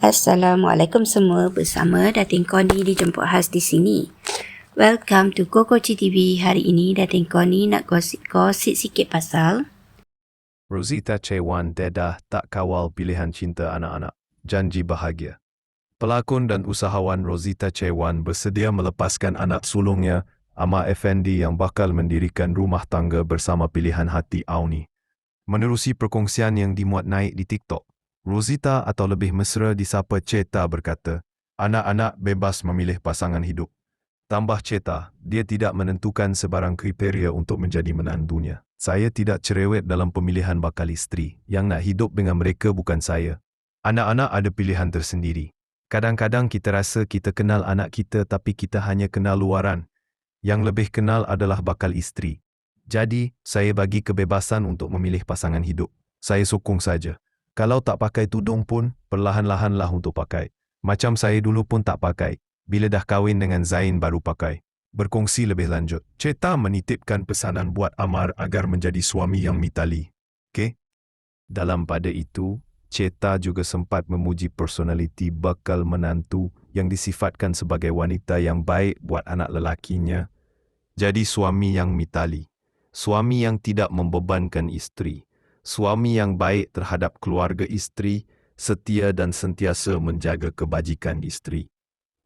Assalamualaikum semua bersama Datin Koni dijemput khas di sini. Welcome to Koko TV. Hari ini Datin Koni nak gosip-gosip sikit pasal Rosita Chewan dedah tak kawal pilihan cinta anak-anak. Janji bahagia. Pelakon dan usahawan Rosita Chewan bersedia melepaskan anak sulungnya, Amar Effendi yang bakal mendirikan rumah tangga bersama pilihan hati Auni. Menerusi perkongsian yang dimuat naik di TikTok, Rosita atau lebih mesra disapa Ceta berkata, anak-anak bebas memilih pasangan hidup. Tambah Ceta, dia tidak menentukan sebarang kriteria untuk menjadi menantunya. Saya tidak cerewet dalam pemilihan bakal isteri. Yang nak hidup dengan mereka bukan saya. Anak-anak ada pilihan tersendiri. Kadang-kadang kita rasa kita kenal anak kita tapi kita hanya kenal luaran. Yang lebih kenal adalah bakal isteri. Jadi, saya bagi kebebasan untuk memilih pasangan hidup. Saya sokong saja. Kalau tak pakai tudung pun, perlahan-lahanlah untuk pakai. Macam saya dulu pun tak pakai. Bila dah kahwin dengan Zain baru pakai. Berkongsi lebih lanjut. Ceta menitipkan pesanan buat Amar agar menjadi suami yang mitali. Okey? Dalam pada itu, Ceta juga sempat memuji personaliti bakal menantu yang disifatkan sebagai wanita yang baik buat anak lelakinya. Jadi suami yang mitali. Suami yang tidak membebankan isteri suami yang baik terhadap keluarga isteri, setia dan sentiasa menjaga kebajikan isteri.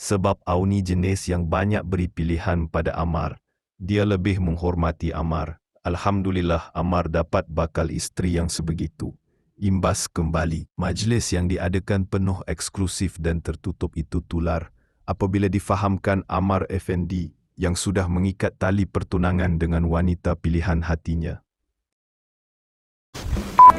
Sebab Auni jenis yang banyak beri pilihan pada Amar, dia lebih menghormati Amar. Alhamdulillah Amar dapat bakal isteri yang sebegitu. Imbas kembali, majlis yang diadakan penuh eksklusif dan tertutup itu tular apabila difahamkan Amar Effendi yang sudah mengikat tali pertunangan dengan wanita pilihan hatinya.